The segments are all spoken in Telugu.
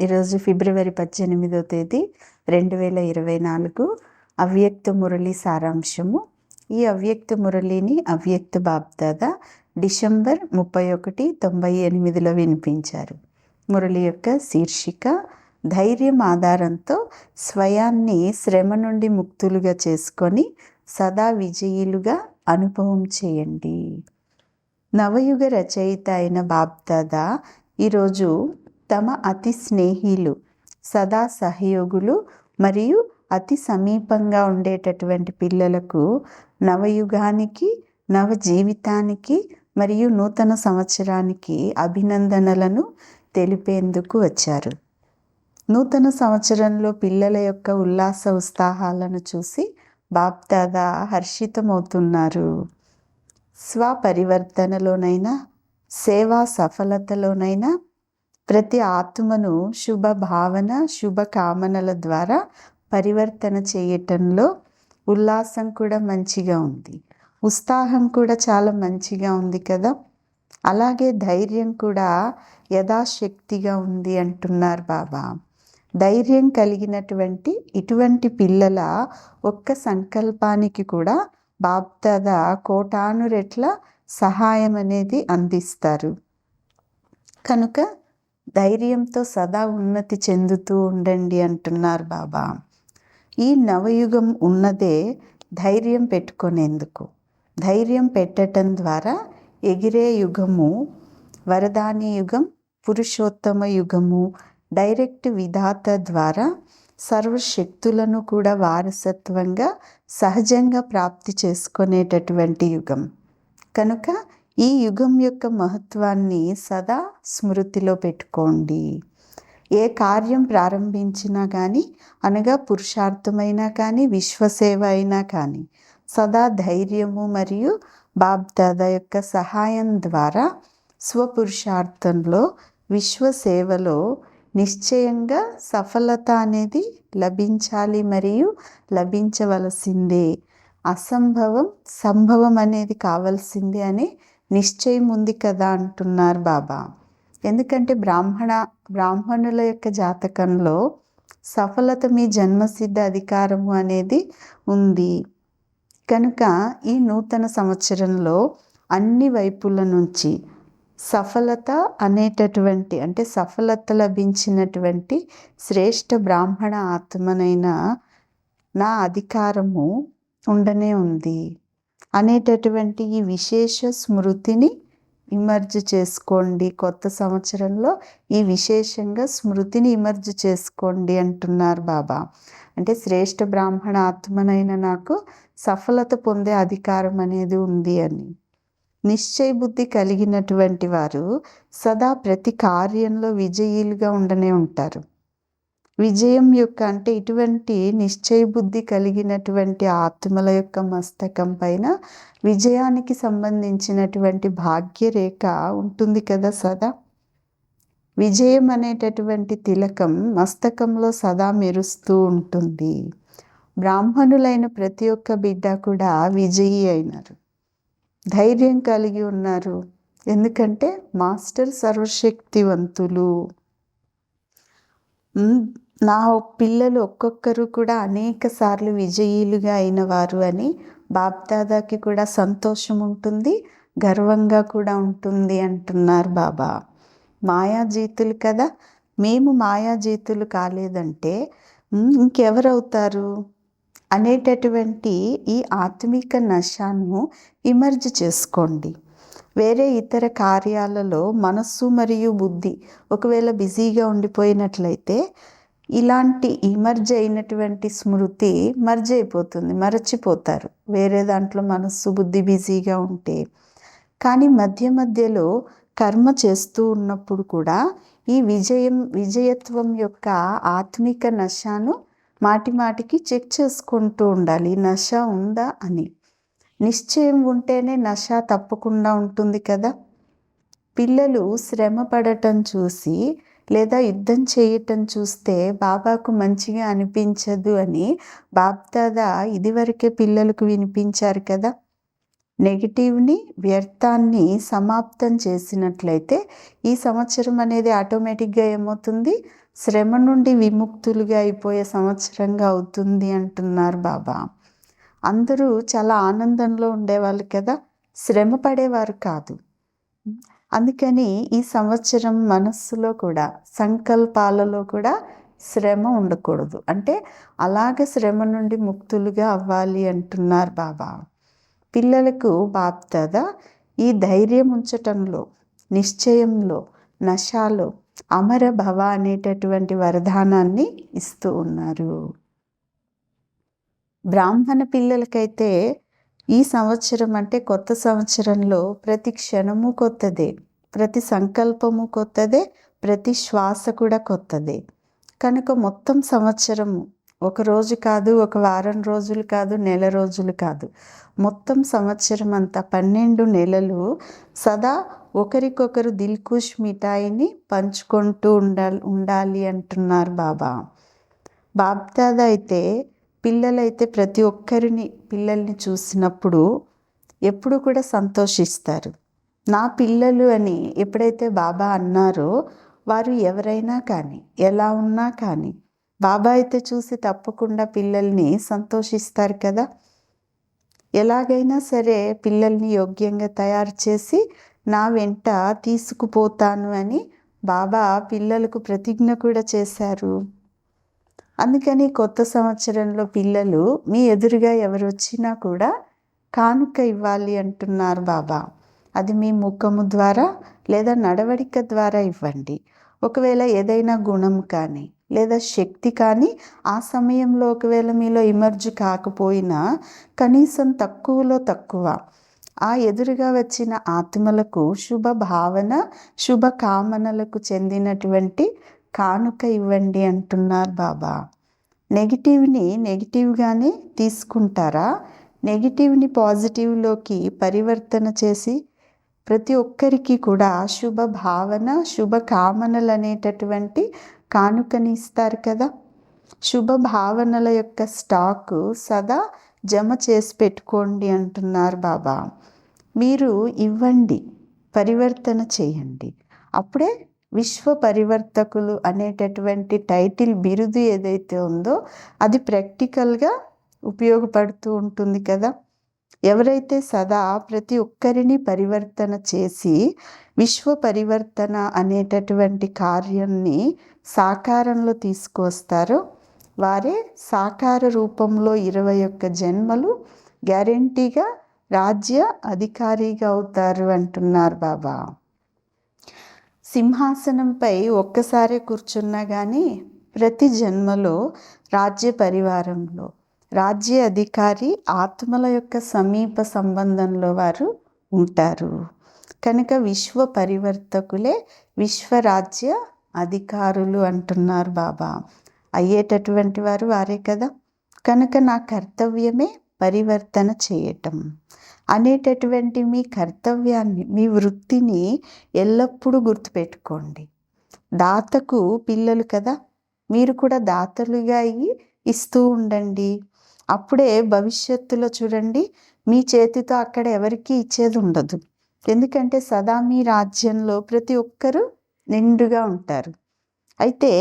ఈరోజు ఫిబ్రవరి పద్దెనిమిదో తేదీ రెండు వేల ఇరవై నాలుగు అవ్యక్త మురళి సారాంశము. ఈ అవ్యక్త మురళిని అవ్యక్త బాబ్దాద డిసెంబర్ ముప్పై ఒకటి తొంభై ఎనిమిదిలో వినిపించారు. మురళి యొక్క శీర్షిక ధైర్యం ఆధారంతో స్వయాన్ని శ్రమ నుండి ముక్తులుగా చేసుకొని సదా విజయులుగా అనుభవం చేయండి. నవయుగ రచయిత అయిన బాబ్దాదా ఈరోజు తమ అతి స్నేహిలు సదా సహయోగులు మరియు అతి సమీపంగా ఉండేటటువంటి పిల్లలకు నవయుగానికి నవ జీవితానికి మరియు నూతన సంవత్సరానికి అభినందనలను తెలిపేందుకు వచ్చారు. నూతన సంవత్సరంలో పిల్లల యొక్క ఉల్లాస ఉత్సాహాలను చూసి బాప్దాదా హర్షితమవుతున్నారు. స్వపరివర్తనలోనైనా సేవా సఫలతలోనైనా ప్రతి ఆత్మను శుభ భావన శుభ కామనల ద్వారా పరివర్తన చేయటంలో ఉల్లాసం కూడా మంచిగా ఉంది. ఉత్సాహం కూడా చాలా మంచిగా ఉంది కదా? అలాగే ధైర్యం కూడా యథాశక్తిగా ఉంది అంటున్నారు బాబా. ధైర్యం కలిగినటువంటి ఇటువంటి పిల్లల ఒక్క సంకల్పానికి కూడా బాప్దాద కోటాను రెట్ల సహాయం అనేది అందిస్తారు. కనుక ధైర్యంతో సదా ఉన్నతి చెందుతూ ఉండండి అంటున్నారు బాబా. ఈ నవయుగం ఉన్నదే ధైర్యం పెట్టుకునేందుకు. ధైర్యం పెట్టడం ద్వారా ఎగిరే యుగము వరదాని యుగం పురుషోత్తమ యుగము డైరెక్ట్ విధాత ద్వారా సర్వశక్తులను కూడా వారసత్వంగా సహజంగా ప్రాప్తి చేసుకునేటటువంటి యుగం. కనుక ఈ యుగం యొక్క మహత్వాన్ని సదా స్మృతిలో పెట్టుకోండి. ఏ కార్యం ప్రారంభించినా కానీ అనగా పురుషార్థమైనా కానీ విశ్వసేవ అయినా కానీ సదా ధైర్యము మరియు బాబ్దాద యొక్క సహాయం ద్వారా స్వపురుషార్థంలో విశ్వసేవలో నిశ్చయంగా సఫలత అనేది లభించాలి మరియు లభించవలసిందే. అసంభవం సంభవం అనేది కావాల్సిందే అని నిశ్చయం ఉంది కదా అంటున్నారు బాబా. ఎందుకంటే బ్రాహ్మణ బ్రాహ్మణుల యొక్క జాతకంలో సఫలత మీ జన్మసిద్ధ అధికారము అనేది ఉంది. కనుక ఈ నూతన సంవత్సరంలో అన్ని వైపుల నుంచి సఫలత అనేటటువంటి అంటే సఫలత లభించినటువంటి శ్రేష్ఠ బ్రాహ్మణ ఆత్మనైన నా అధికారము ఉండనే ఉంది. అనేటటువంటి ఈ విశేష స్మృతిని ఇమర్జ్ చేసుకోండి. కొత్త సంవత్సరంలో ఈ విశేషంగా స్మృతిని ఇమర్జ్ చేసుకోండి అంటున్నారు బాబా. అంటే శ్రేష్ఠ బ్రాహ్మణ ఆత్మనైన నాకు సఫలత పొందే అధికారం అనేది ఉంది అని. నిశ్చయ బుద్ధి కలిగినటువంటి వారు సదా ప్రతి కార్యంలో విజయీలుగా ఉండనే ఉంటారు. విజయం యొక్క అంటే ఇటువంటి నిశ్చయ బుద్ధి కలిగినటువంటి ఆత్మల యొక్క మస్తకం పైన విజయానికి సంబంధించినటువంటి భాగ్యరేఖ ఉంటుంది కదా సదా. విజయం అనేటటువంటి తిలకం మస్తకంలో సదా మెరుస్తూ ఉంటుంది. బ్రాహ్మణులైన ప్రతి ఒక్క బిడ్డ కూడా విజయీ అయినారు. ధైర్యం కలిగి ఉన్నారు. ఎందుకంటే మాస్టర్ సర్వశక్తివంతులు. నా పిల్లలు ఒక్కొక్కరు కూడా అనేక సార్లు విజయీలుగా అయిన వారు అని బాబ్దాదాకి కూడా సంతోషం ఉంటుంది గర్వంగా కూడా ఉంటుంది అంటున్నారు బాబా. మాయాజీతులు కదా. మేము మాయాజీతులు కాలేదంటే ఇంకెవరవుతారు? అనేటటువంటి ఈ ఆత్మిక నశాను ఇమర్జ్ చేసుకోండి. వేరే ఇతర కార్యాలలో మనస్సు మరియు బుద్ధి ఒకవేళ బిజీగా ఉండిపోయినట్లయితే ఇలాంటి ఇమర్జ్ అయినటువంటి స్మృతి మర్జ్ అయిపోతుంది మరచిపోతారు. వేరే దాంట్లో మనస్సు బుద్ధి బిజీగా ఉంటే. కానీ మధ్య మధ్యలో కర్మ చేస్తూ ఉన్నప్పుడు కూడా ఈ విజయం విజయత్వం యొక్క ఆత్మిక నశాను మాటి మాటికి చెక్ చేసుకుంటూ ఉండాలి. నశ ఉందా అని. నిశ్చయం ఉంటేనే నశ తప్పకుండా ఉంటుంది కదా. పిల్లలు శ్రమ పడటం చూసి లేదా యుద్ధం చేయటం చూస్తే బాబాకు మంచిగా అనిపించదు అని బాబ్దాదా ఇదివరకే పిల్లలకు వినిపించారు కదా. నెగిటివ్ని వ్యర్థాన్ని సమాప్తం చేసినట్లయితే ఈ సంవత్సరం అనేది ఆటోమేటిక్గా ఏమవుతుంది? శ్రమ నుండి విముక్తులుగా అయిపోయే సంవత్సరంగా అవుతుంది అంటున్నారు బాబా. అందరూ చాలా ఆనందంలో ఉండేవాళ్ళు కదా. శ్రమ పడేవారు కాదు. అందుకని ఈ సంవత్సరం మనస్సులో కూడా సంకల్పాలలో కూడా శ్రమ ఉండకూడదు. అంటే అలాగ శ్రమ నుండి ముక్తులుగా అవ్వాలి అంటున్నారు బాబా. పిల్లలకు బాప్దాద ఈ ధైర్యం ఉంచటంలో నిశ్చయంలో నశాలో అమర భవ అనేటటువంటి వరదానాన్ని ఇస్తూ ఉన్నారు. బ్రాహ్మణ పిల్లలకైతే ఈ సంవత్సరం అంటే కొత్త సంవత్సరంలో ప్రతి క్షణము కొత్తదే ప్రతి సంకల్పము కొత్తదే ప్రతి శ్వాస కూడా కొత్తదే. కనుక మొత్తం సంవత్సరము ఒక రోజు కాదు ఒక వారం రోజులు కాదు నెల రోజులు కాదు. మొత్తం సంవత్సరం అంతా పన్నెండు నెలలు సదా ఒకరికొకరు దిల్కుష్ మిఠాయిని పంచుకుంటూ ఉండాలి ఉండాలి అంటున్నారు బాబా. బాబ్దాదా అయితే పిల్లలైతే ప్రతి ఒక్కరిని పిల్లల్ని చూసినప్పుడు ఎప్పుడు కూడా సంతోషిస్తారు. నా పిల్లలు అని ఎప్పుడైతే బాబా అన్నారో వారు ఎవరైనా కానీ ఎలా ఉన్నా కానీ బాబా అయితే చూసి తప్పకుండా పిల్లల్ని సంతోషిస్తారు కదా. ఎలాగైనా సరే పిల్లల్ని యోగ్యంగా తయారు చేసి నా వెంట తీసుకుపోతాను అని బాబా పిల్లలకు ప్రతిజ్ఞ కూడా చేశారు. అందుకని కొత్త సంవత్సరంలో పిల్లలు మీ ఎదురుగా ఎవరు వచ్చినా కూడా కానుక ఇవ్వాలి అంటున్నారు బాబా. అది మీ ముఖము ద్వారా లేదా నడవడిక ద్వారా ఇవ్వండి. ఒకవేళ ఏదైనా గుణం కానీ లేదా శక్తి కానీ ఆ సమయంలో ఒకవేళ మీలో ఇమర్జు కాకపోయినా కనీసం తక్కువలో తక్కువ ఆ ఎదురుగా వచ్చిన ఆత్మలకు శుభ భావన శుభ కామనలకు చెందినటువంటి కానుక ఇవ్వండి అంటున్నారు బాబా. నెగిటివ్ని నెగిటివ్గానే తీసుకుంటారా? నెగిటివ్ని పాజిటివ్లోకి పరివర్తన చేసి ప్రతి ఒక్కరికి కూడా శుభ భావన శుభ కామనలు అనేటటువంటి కానుకని ఇస్తారు కదా. శుభ భావనల యొక్క స్టాకు సదా జమ చేసి పెట్టుకోండి అంటున్నారు బాబా. మీరు ఇవ్వండి పరివర్తన చేయండి. అప్పుడే విశ్వ పరివర్తకులు అనేటటువంటి టైటిల్ బిరుదు ఏదైతే ఉందో అది ప్రాక్టికల్గా ఉపయోగపడుతూ ఉంటుంది కదా. ఎవరైతే సదా ప్రతి ఒక్కరిని పరివర్తన చేసి విశ్వ పరివర్తన అనేటటువంటి కార్యాన్ని సాకారంలో తీసుకొస్తారో వారే సాకార రూపంలో ఇరవై ఒక్క జన్మలు గ్యారంటీగా రాజ్య అధికారిగా అవుతారు అంటున్నారు బాబా. సింహాసనంపై ఒక్కసారే కూర్చున్నా కానీ ప్రతి జన్మలో రాజ్య పరివారంలో రాజ్య అధికారి ఆత్మల యొక్క సమీప సంబంధంలో వారు ఉంటారు. కనుక విశ్వ పరివర్తకులే విశ్వరాజ్య అధికారులు అంటున్నారు బాబా. అయ్యేటటువంటి వారు వారే కదా. కనుక నా కర్తవ్యమే పరివర్తన చేయటం. అనేటటువంటి మీ కర్తవ్యాన్ని మీ వృత్తిని ఎల్లప్పుడూ గుర్తుపెట్టుకోండి. దాతకు పిల్లలు కదా మీరు కూడా దాతలుగా అయ్యి ఇస్తూ ఉండండి. అప్పుడే భవిష్యత్తులో చూడండి మీ చేతితో అక్కడ ఎవరికి ఇచ్చేది ఉండదు. ఎందుకంటే సదా మీ రాజ్యంలో ప్రతి ఒక్కరూ నిండుగా ఉంటారు. అయితే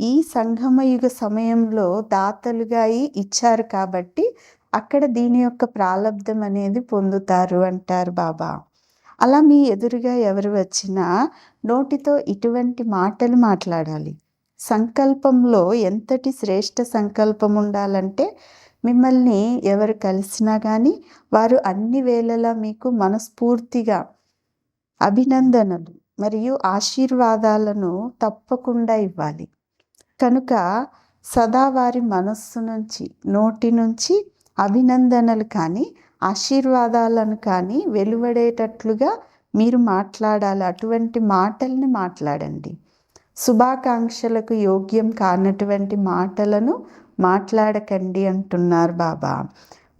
ఈ సంగమయుగ సమయంలో దాతలుగా అయి ఇచ్చారు కాబట్టి అక్కడ దీని యొక్క ప్రాలబ్ధం అనేది పొందుతారు అంటారు బాబా. అలా మీ ఎదురుగా ఎవరు వచ్చినా నోటితో ఇటువంటి మాటలు మాట్లాడాలి. సంకల్పంలో ఎంతటి శ్రేష్ట సంకల్పం ఉండాలంటే మిమ్మల్ని ఎవరు కలిసినా కానీ వారు అన్ని వేళలా మీకు మనస్ఫూర్తిగా అభినందనలు మరియు ఆశీర్వాదాలను తప్పకుండా ఇవ్వాలి. కనుక సదా వారి మనస్సు నుంచి నోటి నుంచి అభినందనలు కానీ ఆశీర్వాదాలను కానీ వెలువడేటట్లుగా మీరు మాట్లాడాలి. అటువంటి మాటల్ని మాట్లాడండి. శుభాకాంక్షలకు యోగ్యం కానటువంటి మాటలను మాట్లాడకండి అంటున్నారు బాబా.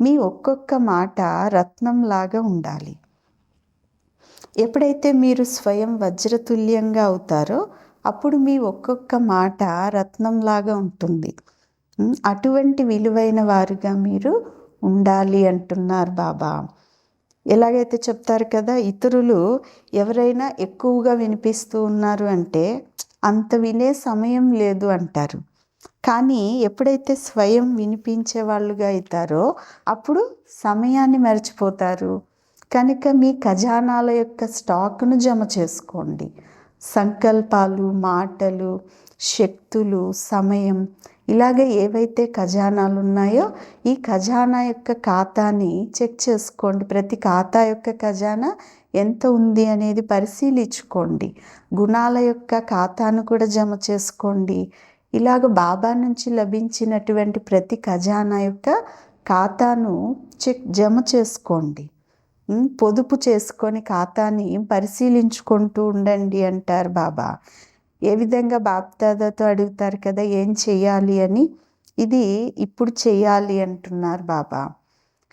మీ ఒక్కొక్క మాట రత్నంలాగా ఉండాలి. ఎప్పుడైతే మీరు స్వయం వజ్రతుల్యంగా అవుతారో అప్పుడు మీ ఒక్కొక్క మాట రత్నంలాగా ఉంటుంది. అటువంటి విలువైన వారుగా మీరు ఉండాలి అంటున్నారు బాబా. ఎలాగైతే చెప్తారు కదా ఇతరులు ఎవరైనా ఎక్కువగా వినిపిస్తూ ఉన్నారు అంటే అంత వినే సమయం లేదు అంటారు. కానీ ఎప్పుడైతే స్వయం వినిపించే వాళ్ళుగా అవుతారో అప్పుడు సమయాన్ని మర్చిపోతారు. కనుక మీ ఖజానాల యొక్క స్టాక్ను జమ చేసుకోండి. సంకల్పాలు మాటలు శక్తులు సమయం ఇలాగే ఏవైతే ఖజానాలు ఉన్నాయో ఈ ఖజానా యొక్క ఖాతాని చెక్ చేసుకోండి. ప్రతి ఖాతా యొక్క ఖజానా ఎంత ఉంది అనేది పరిశీలించుకోండి. గుణాల యొక్క ఖాతాను కూడా జమ చేసుకోండి. ఇలాగ బాబా నుంచి లభించినటువంటి ప్రతి ఖజానా యొక్క ఖాతాను చెక్ జమ చేసుకోండి. పొదుపు చేసుకొని ఖాతాని పరిశీలించుకుంటూ ఉండండి అంటారు బాబా. ఏ విధంగా బాప్దాదాతో అడుగుతారు కదా ఏం చేయాలి అని. ఇది ఇప్పుడు చేయాలి అంటున్నారు బాబా.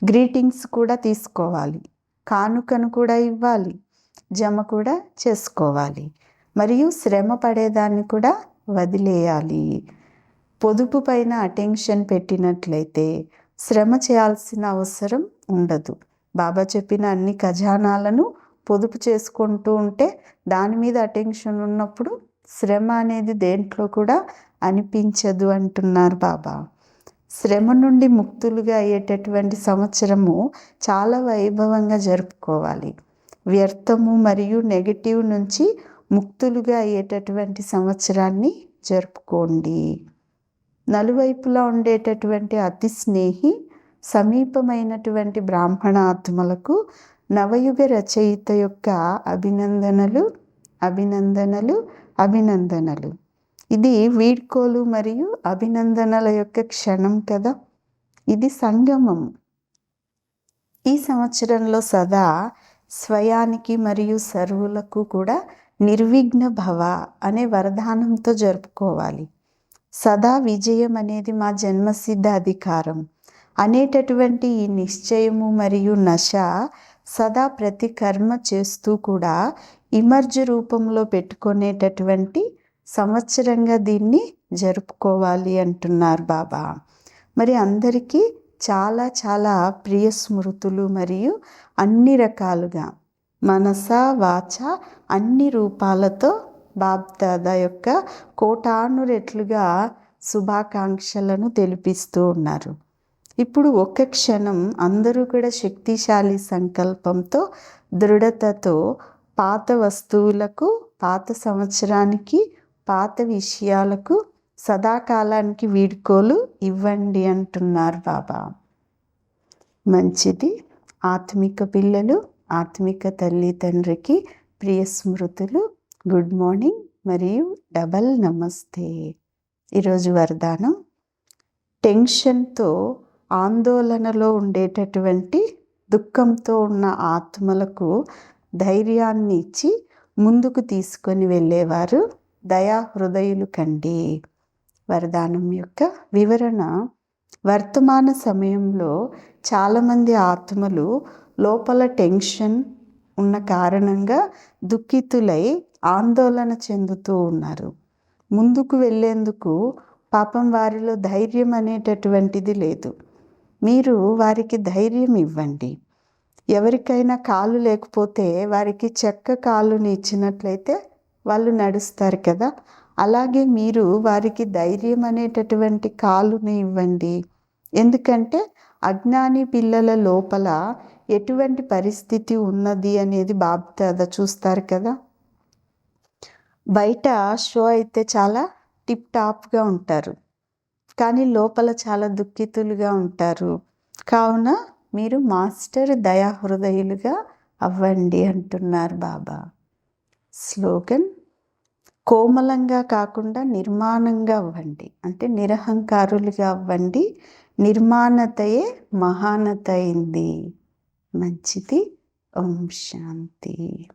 గ్రీటింగ్స్ కూడా తీసుకోవాలి. కానుకను కూడా ఇవ్వాలి. జమ కూడా చేసుకోవాలి. మరియు శ్రమ పడేదాన్ని కూడా వదిలేయాలి. పొదుపు పైన అటెన్షన్ పెట్టినట్లయితే శ్రమ చేయాల్సిన అవసరం ఉండదు. బాబా చెప్పిన అన్ని ఖజానాలను పొదుపు చేసుకుంటూ ఉంటే దాని మీద అటెన్షన్ ఉన్నప్పుడు శ్రమ అనేది దేంట్లో కూడా అనిపించదు అంటున్నారు బాబా. శ్రమ నుండి ముక్తులుగా అయ్యేటటువంటి సంవత్సరము చాలా వైభవంగా జరుపుకోవాలి. వ్యర్థము మరియు నెగటివ్ నుంచి ముక్తులుగా అయ్యేటటువంటి సంవత్సరాన్ని జరుపుకోండి. నలువైపులా ఉండేటటువంటి అతి స్నేహి సమీపమైనటువంటి బ్రాహ్మణ ఆత్మలకు నవయుగ రచయిత యొక్క అభినందనలు అభినందనలు అభినందనలు. ఇది వీడ్కోలు మరియు అభినందనల యొక్క క్షణం కదా? ఇది సంగమం. ఈ సంవత్సరంలో సదా స్వయానికి మరియు సర్వులకు కూడా నిర్విఘ్న భవ అనే వరదానంతో జరుపుకోవాలి. సదా విజయం అనేది మా జన్మసిద్ధ అధికారం. అనేటటువంటి ఈ నిశ్చయము మరియు నశ సదా ప్రతి కర్మ చేస్తూ కూడా ఇమర్జ్ రూపంలో పెట్టుకునేటటువంటి సంవత్సరంగా దీన్ని జరుపుకోవాలి అంటున్నారు బాబా. మరి అందరికీ చాలా చాలా ప్రియ స్మృతులు మరియు అన్ని రకాలుగా మనస వాచ అన్ని రూపాలతో బాబ్దాదా యొక్క కోటాను రెట్లుగా శుభాకాంక్షలను తెలిపిస్తూ ఉన్నారు. ఇప్పుడు ఒక్క క్షణం అందరూ కూడా శక్తిశాలి సంకల్పంతో దృఢతతో పాత వస్తువులకు పాత సంవత్సరానికి పాత విషయాలకు సదాకాలానికి వీడ్కోలు ఇవ్వండి అంటున్నారు బాబా. మంచిది. ఆత్మిక పిల్లలు ఆత్మిక తల్లి తండ్రికి ప్రియ స్మృతులు గుడ్ మార్నింగ్ మరియు డబల్ నమస్తే. ఈరోజు వరదానం. టెన్షన్తో ఆందోళనలో ఉండేటటువంటి దుఃఖంతో ఉన్న ఆత్మలకు ధైర్యాన్ని ఇచ్చి ముందుకు తీసుకొని వెళ్ళేవారు దయా హృదయులు కండి. వరదానం యొక్క వివరణ. వర్తమాన సమయంలో చాలామంది ఆత్మలు లోపల టెన్షన్ ఉన్న కారణంగా దుఃఖితులై ఆందోళన చెందుతూ ఉన్నారు. ముందుకు వెళ్ళేందుకు పాపం వారిలో ధైర్యం అనేటటువంటిది లేదు. మీరు వారికి ధైర్యం ఇవ్వండి. ఎవరికైనా కాలు లేకపోతే వారికి చెక్క కాలుని ఇచ్చినట్లయితే వాళ్ళు నడుస్తారు కదా. అలాగే మీరు వారికి ధైర్యం అనేటటువంటి కాలుని ఇవ్వండి. ఎందుకంటే అజ్ఞాని పిల్లల లోపల ఎటువంటి పరిస్థితి ఉన్నది అనేది బాబు చూస్తారు కదా. బయట షో అయితే చాలా టిప్ టాప్గా ఉంటారు. కానీ లోపల చాలా దుఃఖితులుగా ఉంటారు. కావున మీరు మాస్టర్ దయాహృదయులుగా అవ్వండి అంటున్నారు బాబా. స్లోగన్ కోమలంగా కాకుండా నిర్మాణంగా అవ్వండి. అంటే నిరహంకారులుగా అవ్వండి. నిర్మాణతయే మహానత అయింది. మంచిది. ఓం శాంతి.